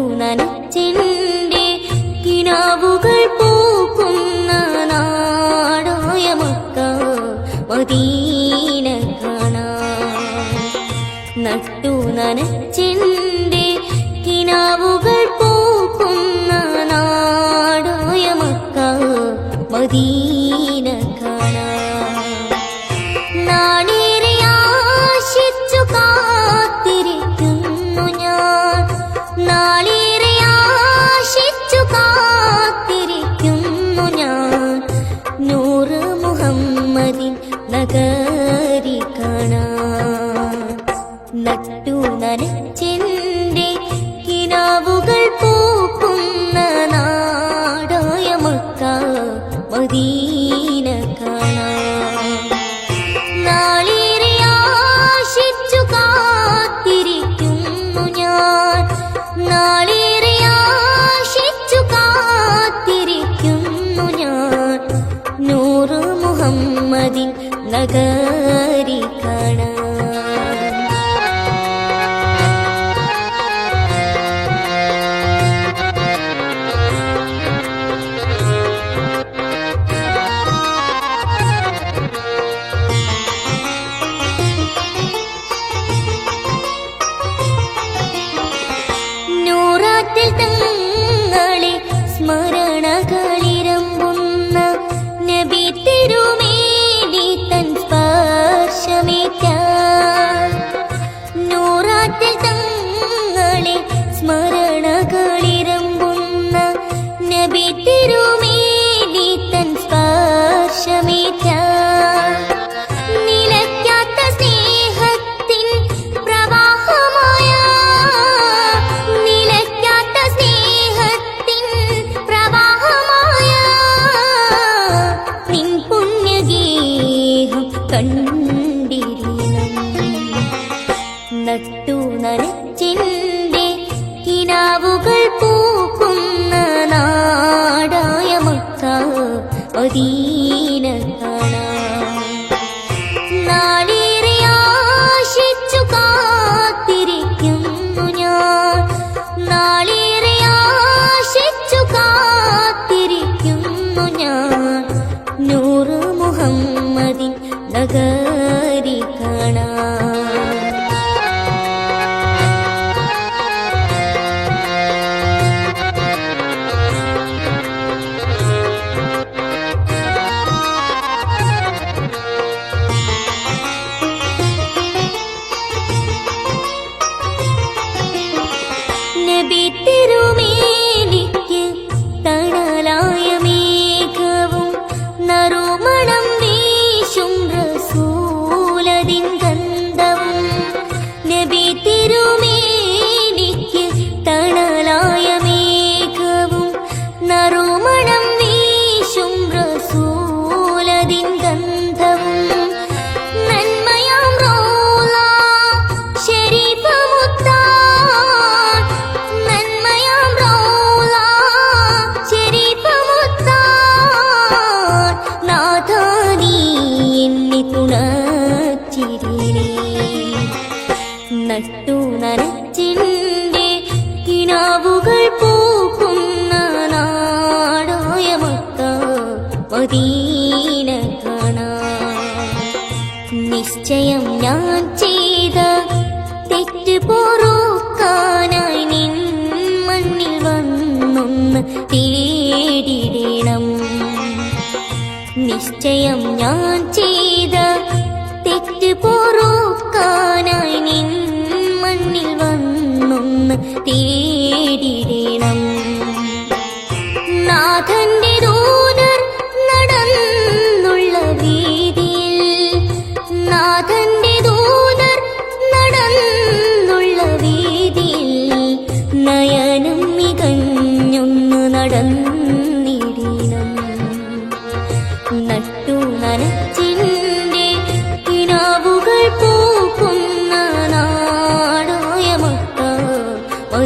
നനച്ചിന്റെ കിനാവുകൾ പൂക്കുന്ന നാടായ Mecca Medina കാണാൻ. നട്ടു നനച്ചിന്റെ കിനാവുകൾ പൂക്കുന്ന നാടായ മക്ക മദീന കാണാൻ. ആശിച്ചു കാത്തിരിക്കുന്നു ഞാൻ. നാളെ മദീന കാണാൻ നാളേറെ ആശിച്ചു കാത്തിരിക്കുന്നു ഞാൻ. നാളേറെ ആശിച്ചു കാത്തിരിക്കുന്നു ഞാൻ. നൂറ് മുഹമ്മദിൻ നഗരി നൂറാത്തിൽ തങ്ങളെ സ്മരണകളിരമ്പുന്ന നബി തിരുമേനി തൻ നബി കണ്ടിരിക്കണം നട്ടു നനച്ചെന്റെ കിനാവുകൾ പൂക്കുന്ന നാടായ മക്ക മദീന മുഹമ്മദിൻ നിശ്ചയം ഞാൻ ചെയ്ത തെറ്റ് പൊറുക്കാനായി നിൻ മണ്ണിൽ വന്നൊന്ന് തേടിടണം. നിശ്ചയം ഞാൻ ചെയ്ത തെറ്റ് പൊറുക്കാനായി നിൻ മണ്ണിൽ വന്നൊന്ന് തേടിടണം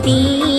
മദീന